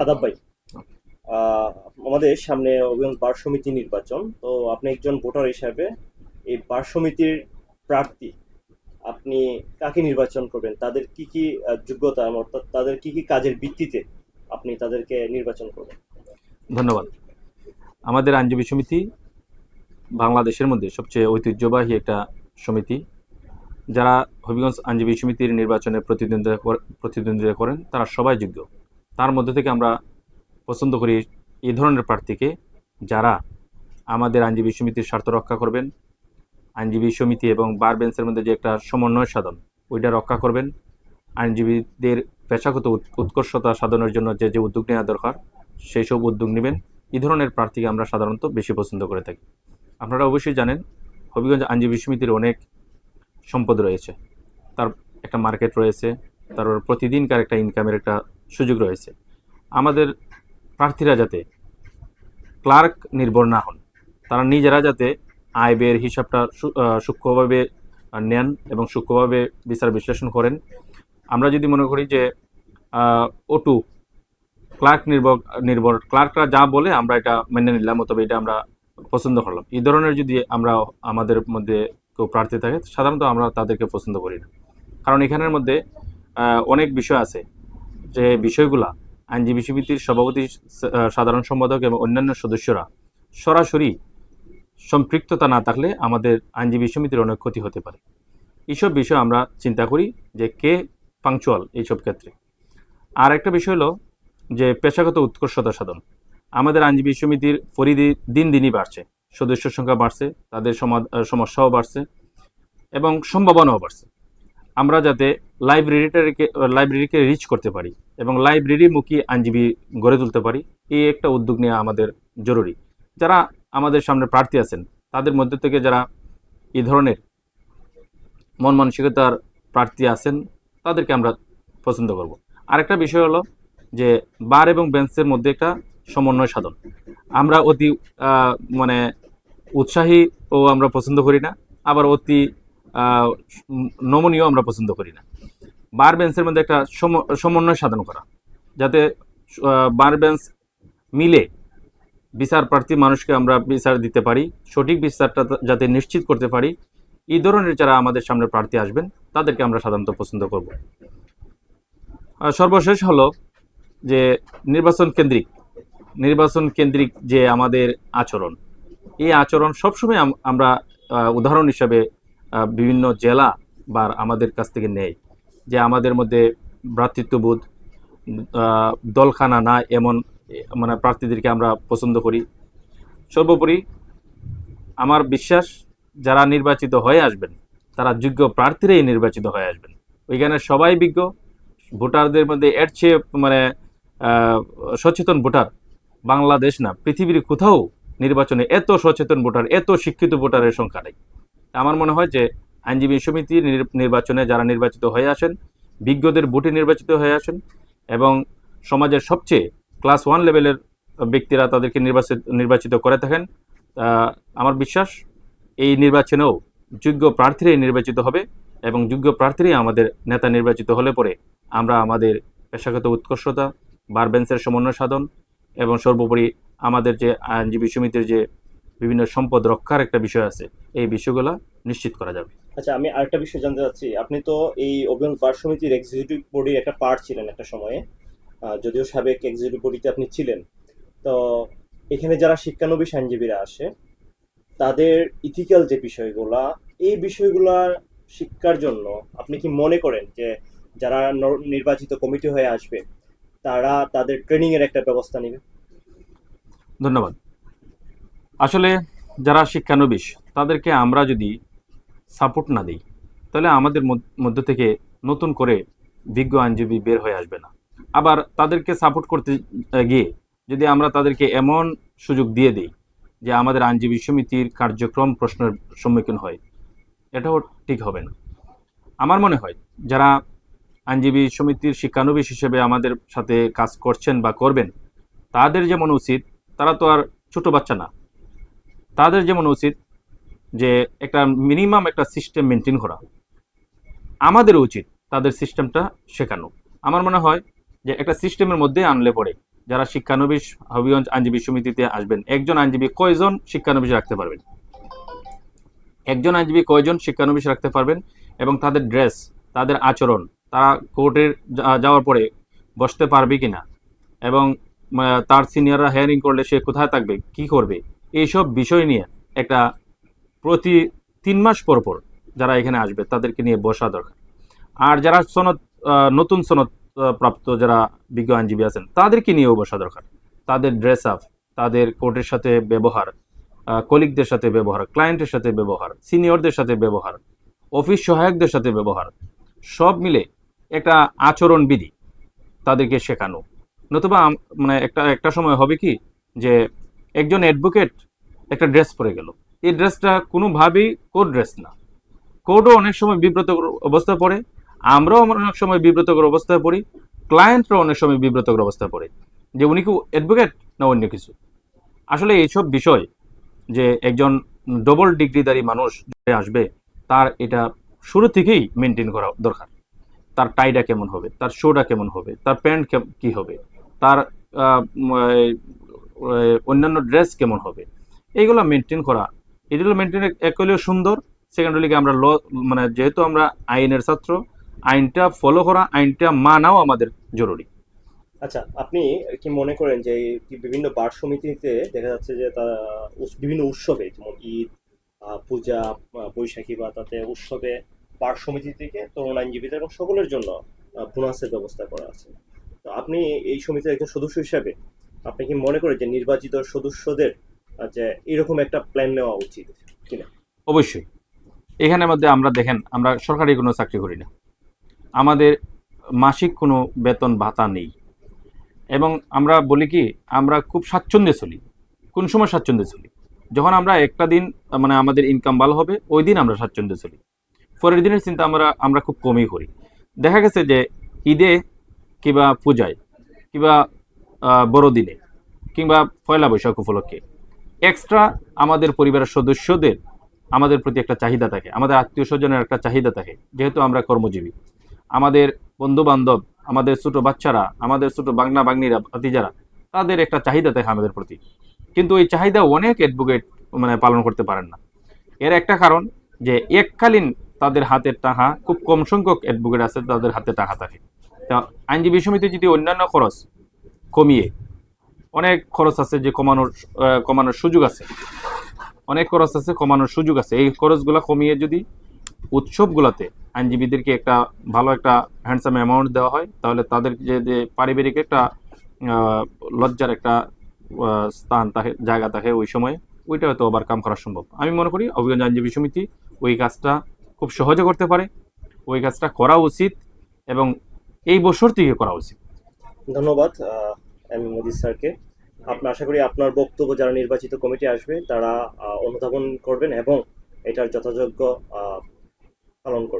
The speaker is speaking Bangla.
আদাব ভাই আমাদের সামনে বার সমিতি নির্বাচন তো আপনি একজন ভোটার হিসাবে এই বার সমিতির প্রার্থী আপনি কাকে নির্বাচন করবেন? তাদের কি কি যোগ্যতা অর্থাৎ তাদের কি কি কাজের ভিত্তিতে আপনি তাদেরকে নির্বাচন করবেন? ধন্যবাদ। আমাদের আইনজীবী সমিতি বাংলাদেশের মধ্যে সবচেয়ে ঐতিহ্যবাহী একটা সমিতি। যারা হবিগঞ্জ আইনজীবী সমিতির নির্বাচনে প্রতিদ্বন্দ্বিতা কর- প্রতিদ্বন্দ্বিতা করেন তারা সবাই যোগ্য। তার মধ্যে থেকে আমরা পছন্দ করি এই ধরনের প্রার্থীকে যারা আমাদের আইনজীবী সমিতির স্বার্থ রক্ষা করবেন, আইনজীবী সমিতি এবং বার বেঞ্চের মধ্যে যে একটা সমন্বয় সাধন, ওইটা রক্ষা করবেন। আইনজীবীদের পেশাগত উৎ- উৎকর্ষতা সাধনের জন্য যে যে উদ্যোগ নেওয়া দরকার, সেই সব উদ্যোগ নেবেন। এই ধরনের প্রার্থীকে আমরা সাধারণত বেশি পছন্দ করে থাকি। আপনারা অবশ্যই জানেন, হবিগঞ্জ আইনজীবী সমিতির অনেক সম্পদ রয়েছে। তার একটা মার্কেট রয়েছে তারপর প্রতিদিনকার একটা ইনকামের একটা সুযোগ রয়েছে। আমাদের প্রার্থীরা যাতে ক্লার্ক নির্ভর না হন, তারা নিজেরা যাতে আয় ব্যয়ের হিসাবটা সূক্ষ্মভাবে নেন এবং সূক্ষ্মভাবে বিচার বিশ্লেষণ করেন। আমরা যদি মনে করি যে ওটু ক্লার্ক নির্ভর নির্ভর, ক্লার্করা যা বলে আমরা এটা মেনে নিলাম অথবা এটা আমরা পছন্দ করলাম। এই ধরনের যদি আমরা আমাদের মধ্যে কেউ প্রার্থী থাকে, সাধারণত আমরা তাদেরকে পছন্দ করি না। কারণ এখানের মধ্যে অনেক বিষয় আছে। যে বিষয়গুলা আইনজীবী সমিতির সভাপতি সাধারণ সম্পাদক এবং অন্যান্য সদস্যরা সরাসরি সম্পৃক্ততা না থাকলে আমাদের আইনজীবী সমিতির অনেক ক্ষতি হতে পারে। এইসব বিষয় আমরা চিন্তা করি যে কে পাংচুয়াল এইসব ক্ষেত্রে। আর একটা বিষয় হলো যে পেশাগত উৎকর্ষতা সাধন। আমাদের আইনজীবী সমিতির পরিধি দিন দিনই বাড়ছে, সদস্য সংখ্যা বাড়ছে, তাদের সমা- সমস্যাও বাড়ছে এবং সম্ভাবনাও বাড়ছে। আমরা যাতে লাইব্রেরিটাকে লাইব্রেরিকে রিচ করতে পারি এবং লাইব্রেরিমুখী আইনজীবী গড়ে তুলতে পারি, এই একটা উদ্যোগ নেওয়া আমাদের জরুরি। যারা আমাদের সামনে প্রার্থী আছেন, তাদের মধ্যে থেকে যারা এই ধরনের মন মানসিকতার প্রার্থী আছেন, তাদেরকে আমরা পছন্দ করব। আরেকটা বিষয় হলো যে বার এবং বেঞ্চের মধ্যে একটা সমন্বয় সাধন। আমরা অতি মানে উৎসাহী ও আমরা পছন্দ করি না, আবার অতি নমনীয় আমরা পছন্দ করি না। বার বেঞ্চের মধ্যে একটা সম- সমন্বয় সাধন করা। যাতে বার বেঞ্চ মিলে বিচার প্রার্থী মানুষকে আমরা বিচার দিতে পারি, সঠিক বিচারটা যাতে নিশ্চিত করতে পারি। এই ধরনের যারা আমাদের সামনে প্রার্থী আসবেন, তাদেরকে আমরা সাধারণত পছন্দ করব। সর্বশেষ হলো যে নির্বাচন কেন্দ্রিক নির্বাচন কেন্দ্রিক যে আমাদের আচরণ, এই আচরণ সবসময় আম- আমরা উদাহরণ হিসাবে বিভিন্ন জেলা বা আমাদের কাছ থেকে নেয়। যে আমাদের মধ্যে ভ্রাতৃত্ববোধ দলখানা না এমন মানে প্রার্থীদেরকে আমরা পছন্দ করি। সর্বোপরি আমার বিশ্বাস, যারা নির্বাচিত হয়ে আসবেন, তারা যোগ্য প্রার্থীরাই নির্বাচিত হয়ে আসবেন। ওইখানে সবাই বিজ্ঞ, ভোটারদের মধ্যে এর চেয়ে মানে সচেতন ভোটার বাংলাদেশ না, পৃথিবীর কোথাও নির্বাচনে এত সচেতন ভোটার, এত শিক্ষিত ভোটারের সংখ্যা নেই। আমার মনে হয় যে আইনজীবী সমিতির নির- নির্বাচনে যারা নির্বাচিত হয়ে আসেন, বিজ্ঞদের ভোটে নির্বাচিত হয়ে আসেন এবং সমাজের সবচেয়ে ক্লাস ওয়ান লেভেলের ব্যক্তিরা তাদেরকে নির্বাচিত নির্বাচিত করে থাকেন আমার বিশ্বাস এই নির্বাচনেও যোগ্য প্রার্থীরাই নির্বাচিত হবে এবং যোগ্য প্রার্থীরাই আমাদের নেতা নির্বাচিত হলে পরে আমরা আমাদের পেশাগত উৎকর্ষতা বার বেঞ্চের সমন্বয় সাধন এবং সর্বোপরি আমাদের যে আইনজীবী সমিতির যে বিভিন্ন সম্পদ রক্ষার একটা বিষয় আছে এই বিষয়গুলো নিশ্চিত করা যাবে। আচ্ছা আমি আরেকটা বিষয় জানতে চাচ্ছি। আপনি তো এই অভিযোগ বার সমিতির এক্সিকিউটিভ বডির একটা পার্ট ছিলেন একটা সময়ে। যদিও সাবেক এক্সিকিউটিভ বডিতে আপনি ছিলেন। তো এখানে যারা শিক্ষানবিশ আইনজীবীরা আসে তাদের ইথিক্যাল যে বিষয়গুলা এই বিষয়গুলা শিক্ষার জন্য আপনি কি মনে করেন যে যারা নির্বাচিত কমিটি হয়ে আসবে তারা তাদের ট্রেনিং এর একটা ব্যবস্থা নেবে? ধন্যবাদ। আসলে যারা শিক্ষানবিশ, তাদেরকে আমরা যদি সাপোর্ট না দিই, তাহলে আমাদের মধ্য- থেকে নতুন করে বিজ্ঞ আইনজীবী বের হয়ে আসবে না। আবার তাদেরকে সাপোর্ট করতে গিয়ে যদি আমরা তাদেরকে এমন সুযোগ দিয়ে দিই যে আমাদের আইনজীবী সমিতির কার্যক্রম প্রশ্নের সম্মুখীন হয়, এটাও ঠিক হবে না। আমার মনে হয় যারা আইনজীবী সমিতির শিক্ষানবিশ হিসেবে আমাদের সাথে কাজ করছেন বা করবেন, তাদের যেমন উচিত, তারা তো আর ছোট বাচ্চা না। তাদের যেমন উচিত যে একটা মিনিমাম একটা সিস্টেম মেনটেন করা। আমাদের উচিত তাদের সিস্টেমটা শেখানো। আমার মনে হয় যে একটা সিস্টেমের মধ্যে আনলে পরে যারা শিক্ষানবিশ, হবিগঞ্জ আইনজীবী সমিতিতে আসবেন, একজন আইনজীবী কয়জন শিক্ষানবিশ রাখতে পারবেন? একজন আইনজীবী কয়জন শিক্ষানবিশ রাখতে পারবেন এবং তাদের ড্রেস, তাদের আচরণ, তারা কোর্টের যা- যাওয়ার পরে বসতে পারবে কিনা? এবং তার সিনিয়ররা হেয়ারিং করলে সে কোথায় থাকবে, কি করবে? এইসব বিষয় নিয়ে একটা প্রতি তিন মাস পর পর যারা এখানে আসবে, তাদেরকে নিয়ে বসা দরকার। আর যারা সনদ নতুন সনদ প্রাপ্ত যারা বিজ্ঞ আইনজীবী আছেন, তাদেরকে নিয়েও বসা দরকার। তাদের ড্রেস আপ তাদের কোর্টের সাথে ব্যবহার কলিগদের সাথে ব্যবহার ক্লায়েন্টের সাথে ব্যবহার সিনিয়রদের সাথে ব্যবহার অফিস সহায়কদের সাথে ব্যবহার, সব মিলে একটা আচরণ বিধি তাদেরকে শেখানো। নতুবা মানে একটা একটা সময় হবে কি যে একজন অ্যাডভোকেট একটা ড্রেস পরে গেল। এই ড্রেসটা কোনোভাবেই কোড ড্রেস না। কোডও অনেক সময় বিব্রতকর অবস্থায় পড়ে, আমরাও অনেক সময় বিব্রতকর অবস্থায় পড়ি ক্লায়েন্টরাও অনেক সময় বিব্রতকর অবস্থায় পড়ে। যে উনি কি অ্যাডভোকেট না অন্য কিছু? আসলে এইসব বিষয় যে একজন ডবল ডিগ্রিধারী মানুষ আসবে, তার এটা শুরু থেকেই মেনটেন করা দরকার। তার টাইটা কেমন হবে? তার শোটা কেমন হবে? তার প্যান্ট কি হবে? তার অন্যান্য ড্রেস কেমন হবে? এইগুলো মেনটেন করা। এগুলো মেনটেন এক হলেও সুন্দর। সেকেন্ড হলে আমরা ল মানে যেহেতু আমরা আইনের ছাত্র, আইনটা ফলো করা, আইনটা মানাও আমাদের জরুরি। আচ্ছা আপনি কি মনে করেন যে বিভিন্ন বার সমিতিতে দেখা যাচ্ছে যে উস- বিভিন্ন উৎসবে, যেমন ঈদ পূজা বৈশাখী বা তাতে উৎসবে বার সমিতি থেকে তরুণ আইনজীবীদের এবং সকলের জন্য বোনাসের ব্যবস্থা করা আছে। তো আপনি এই সমিতির একজন সদস্য হিসাবে আপনি কি মনে করেন যে নির্বাচিত সদস্যদের যে এরকম একটা প্ল্যান নেওয়া উচিত কিনা? অবশ্যই। এখানের মধ্যে আমরা দেখেন, আমরা সরকারি কোনো চাকরি করি না। আমাদের মাসিক কোনো বেতন ভাতা নেই। এবং আমরা বলি কি, আমরা খুব স্বাচ্ছন্দ্যে চলি। কোন সময় স্বাচ্ছন্দ্যে চলি? যখন আমরা একটা দিন মানে আমাদের ইনকাম ভালো হবে, ওই দিন আমরা স্বাচ্ছন্দ্যে চলি। পরের দিনের চিন্তা আমরা আমরা খুব কমই করি। দেখা গেছে যে ঈদে কিংবা পূজায় কিংবা বড়দিনে কিংবা পয়লা বৈশাখ উপলক্ষে। এক্সট্রা আমাদের পরিবারের সদস্যদের আমাদের প্রতি একটা চাহিদা থাকে, আমাদের আত্মীয় স্বজনের একটা চাহিদা থাকে, যেহেতু আমরা কর্মজীবী। আমাদের বন্ধু বান্ধব আমাদের ছোটো বাচ্চারা, আমাদের ছোটো বাংলা বাগনিরা ভাতিজারা, তাদের একটা চাহিদা থাকে আমাদের প্রতি। কিন্তু এই চাহিদা অনেক অ্যাডভোকেট মানে পালন করতে পারেন না। এর একটা কারণ যে এককালীন তাদের হাতের টাকা খুব কম সংখ্যক অ্যাডভোকেট আছে, তাদের হাতে টাকা থাকে। তা আইনজীবী সমিতি যদি অন্যান্য খরচ কমিয়ে। অনেক খরচ আছে যে কমানোর কমানোর সুযোগ আছে। অনেক খরচ আছে, কমানোর সুযোগ আছে। এই খরচগুলো কমিয়ে যদি উৎসবগুলোতে আইনজীবীদেরকে একটা ভালো একটা হ্যান্ডসাম অ্যামাউন্ট দেওয়া হয়, তাহলে তাদের যে যে পারিবারিক একটা লজ্জার একটা স্থান থাকে জায়গা থাকে ওই সময়, ওইটা হয়তো ওভারকাম করা সম্ভব। আমি মনে করি অভিজ্ঞ আইনজীবী সমিতি ওই কাজটা খুব সহজে করতে পারে। ওই কাজটা করা উচিত এবং এই বছর থেকে করা উচিত। ধন্যবাদ। আহ, এম মোদি স্যারকে। আপনি আশা করি আপনার বক্তব্য যারা নির্বাচিত কমিটি আসবে তারা অনুধাবন করবেন এবং এটার যথাযোগ্য পালন করবেন।